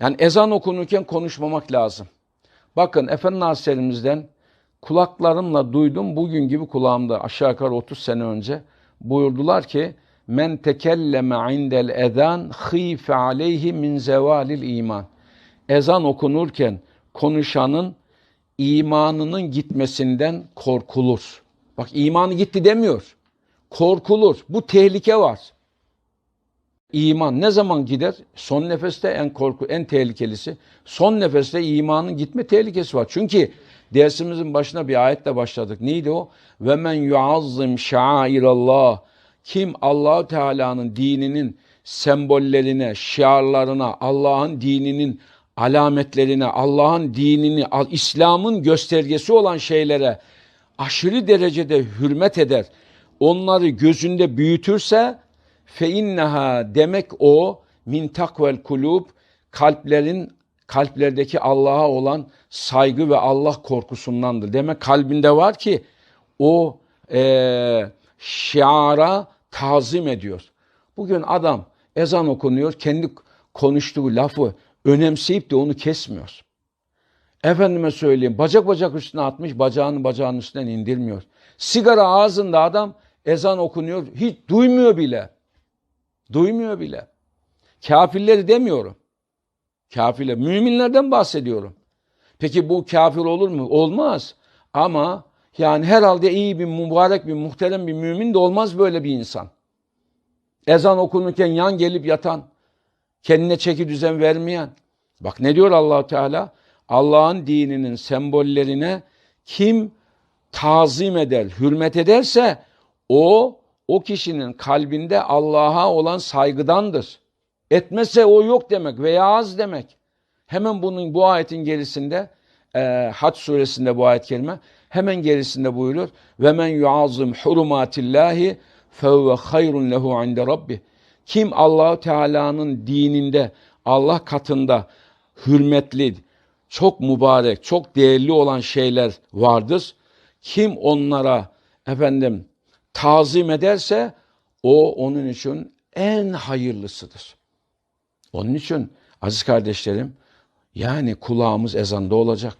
Yani ezan okunurken konuşmamak lazım. Bakın Efendi Hazretlerimizden kulaklarımla duydum bugün gibi kulağımda aşağı yukarı 30 sene önce buyurdular ki men tekelleme indel ezan khife aleyhi min zevalil iman. Ezan okunurken konuşanın imanının gitmesinden korkulur. Bak imanı gitti demiyor. Korkulur. Bu tehlike var. İman ne zaman gider? Son nefeste en korku, en tehlikelisi. Son nefeste imanın gitme tehlikesi var. Çünkü dersimizin başına bir ayetle başladık. Neydi o? Ve men yuazzim şairallah. Kim Allahu Teala'nın dininin sembollerine, şiarlarına, Allah'ın dininin alametlerine, Allah'ın dinini, İslam'ın göstergesi olan şeylere aşırı derecede hürmet eder, onları gözünde büyütürse fe inneha demek o min takvel kulub kalplerin kalplerdeki Allah'a olan saygı ve Allah korkusundandır. Demek kalbinde var ki o e, şiara tazim ediyor. Bugün adam ezan okunuyor kendi konuştuğu lafı önemseyip de onu kesmiyor. Efendime söyleyeyim bacak bacak üstüne atmış bacağını bacağının üstünden indirmiyor. Sigara ağzında adam ezan okunuyor hiç duymuyor bile. Duymuyor bile. Kafirleri demiyorum. Kafirler, müminlerden bahsediyorum. Peki bu kafir olur mu? Olmaz. Ama yani herhalde iyi bir, mübarek bir, muhterem bir mümin de olmaz böyle bir insan. Ezan okunurken yan gelip yatan, kendine çeki düzen vermeyen. Bak ne diyor allah Teala? Allah'ın dininin sembollerine kim tazim eder, hürmet ederse o o kişinin kalbinde Allah'a olan saygıdandır. Etmezse o yok demek veya az demek. Hemen bunun bu ayetin gerisinde e, Hac suresinde bu ayet kelime hemen gerisinde buyuruyor ve men yuazzim hurumatillahi fehuve hayrun lehu inde rabbi. Kim Allahu Teala'nın dininde Allah katında hürmetli, çok mübarek, çok değerli olan şeyler vardır. Kim onlara efendim tazim ederse o onun için en hayırlısıdır. Onun için aziz kardeşlerim yani kulağımız ezanda olacak.